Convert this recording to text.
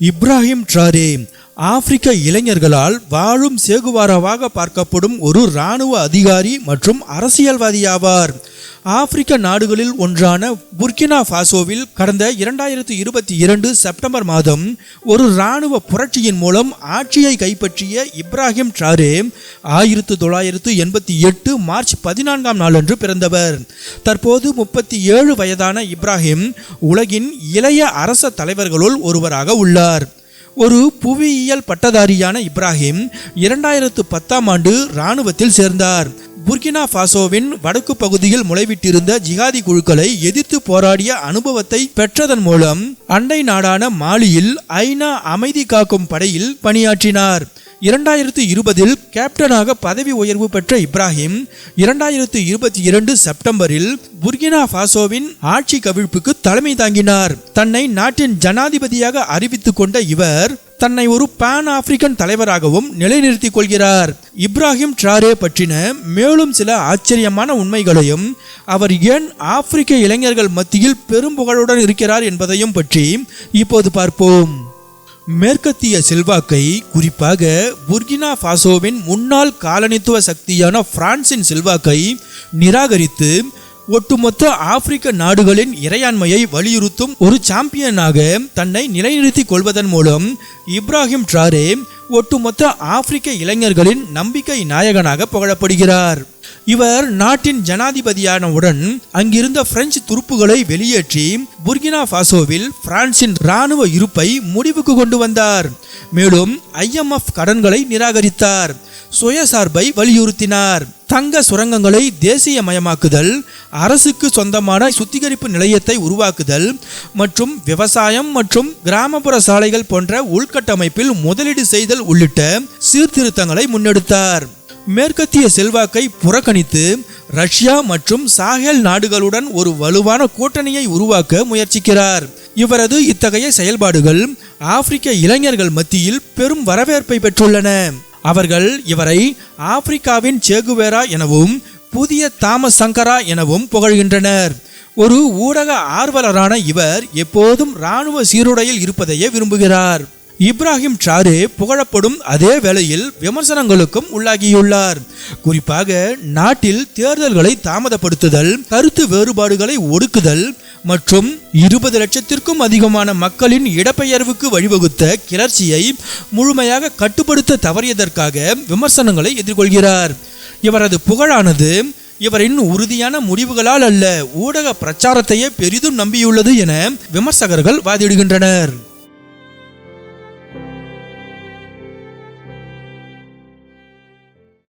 இப்ராஹிம் ட்ராரே ஆப்பிரிக்க இளைஞர்களால் வாழும் சேகுவாராவாக பார்க்கப்படும் ஒரு இராணுவ அதிகாரி மற்றும் அரசியல்வாதி ஆவார் ஆப்பிரிக்க நாடுகளில் ஒன்றான புர்கினா ஃபாசோவில் கடந்த இரண்டாயிரத்து இருபத்தி இரண்டு செப்டம்பர் மாதம் ஒரு இராணுவ புரட்சியின் மூலம் ஆட்சியை கைப்பற்றிய இப்ராஹிம் ட்ராரே ஆயிரத்து தொள்ளாயிரத்து எண்பத்தி எட்டு மார்ச் பதினான்காம் நாளன்று பிறந்தவர். தற்போது முப்பத்தி ஏழு வயதான இப்ராஹிம் உலகின் இளைய அரச தலைவர்களுள் ஒருவராக உள்ளார். ஒரு புவியியல் பட்டதாரியான இப்ராஹிம் இரண்டாயிரத்து பத்தாம் ஆண்டு இராணுவத்தில் சேர்ந்தார். புர்கினா ஃபாசோவின் வடக்கு பகுதியில் முளைவிட்டிருந்த ஜிகாதி குழுக்களை எதிர்த்து போராடிய அனுபவத்தை பெற்றதன் மூலம் அண்டை நாடான மாலியில் ஐநா அமைதி காக்கும் படையில் பணியாற்றினார். இரண்டாயிரத்து இருபதில் கேப்டனாக பதவி உயர்வு பெற்ற இப்ராஹிம் இரண்டாயிரத்து இருபத்தி இரண்டு செப்டம்பரில் புர்கினா ஃபாசோவின் ஆட்சி கவிழ்ப்புக்கு தலைமை தாங்கினார். தன்னை நாட்டின் ஜனாதிபதியாக அறிவித்துக் கொண்ட இவர் தன்னை ஒரு பான் ஆப்பிரிக்கன் தலைவராகவும் நிலைநிறுத்திக் கொள்கிறார். இப்ராஹிம் ட்ராரே பற்றின மேலும் சில ஆச்சரியமான உண்மைகளையும் அவர் ஏன் ஆப்பிரிக்க இளைஞர்கள் மத்தியில் பெரும் புகழுடன் இருக்கிறார் என்பதையும் பற்றி இப்போது பார்ப்போம். மேற்கத்திய செல்வாக்கை குறிப்பாக புர்கினா ஃபாசோவின் முன்னாள் காலனித்துவ சக்தியான பிரான்சின் செல்வாக்கை நிராகரித்து ஒட்டுமொத்த ஆப்பிரிக்க நாடுகளின் இறையாண்மையை வலியுறுத்தும் ஒரு சாம்பியனாக தன்னை நிலைநிறுத்திக் கொள்வதன் மூலம் இப்ராஹிம் ட்ராரே ஒட்டுமொத்த ஆப்பிரிக்க இளைஞர்களின் நம்பிக்கை நாயகனாக புகழப்படுகிறார். இவர் நாட்டின் ஜனாதிபதியானவுடன் அங்கிருந்த பிரெஞ்சு துருப்புகளை வெளியேற்றி புர்கினா ஃபாசோவில் பிரான்சின் இராணுவ இருப்பை முடிவுக்கு கொண்டு வந்தார். மேலும் ஐஎம்எஃப் கடன்களை நிராகரித்தார். சுயசார்பை வலியுறுத்தினார். தங்க சுரங்கங்களை தேசியமயமாக்குதல் அரசுக்கு சொந்தமான சுத்திகரிப்பு நிலையத்தை உருவாக்குதல் மற்றும் விவசாயம் மற்றும் கிராமப்புற சாலைகள் போன்ற உள்கட்டமைப்பில் முதலீடு செய்தல் உள்ளிட்ட சீர்திருத்தங்களை முன்னெடுத்தார். மேற்கத்திய செல்வாக்கை புறக்கணித்து ரஷ்யா மற்றும் சாஹேல் நாடுகளுடன் ஒரு வலுவான கூட்டணியை உருவாக்க முயற்சிக்கிறார். இவரது இத்தகைய செயல்பாடுகள் ஆப்பிரிக்க இளைஞர்கள் மத்தியில் பெரும் வரவேற்பை பெற்றுள்ளன. அவர்கள் இவரை ஆப்பிரிக்காவின் சேகுவேரா எனவும் புதிய தாமஸ் சங்கரா எனவும் புகழ்கின்றனர். ஒரு ஊடக ஆர்வலரான இவர் எப்போதும் இராணுவ சீருடையில் இருப்பதையே விரும்புகிறார். இப்ராஹிம் ட்ராரே புகழப்படும் அதே வேளையில் விமர்சனங்களுக்கும் உள்ளாகியுள்ளார். குறிப்பாக நாட்டில் தேர்தல்களை தாமதப்படுத்துதல் கருத்து வேறுபாடுகளை ஒடுக்குதல் மற்றும் இருபது லட்சத்திற்கும் அதிகமான மக்களின் இடப்பெயர்வுக்கு வழிவகுத்த கிளர்ச்சியை முழுமையாக கட்டுப்படுத்த தவறியதற்காக விமர்சனங்களை எதிர்கொள்கிறார். இவரது புகழானது இவரின் உறுதியான முடிவுகளால் அல்ல ஊடக பிரச்சாரத்தையே பெரிதும் நம்பியுள்ளது என விமர்சகர்கள் வாதிடுகின்றனர்.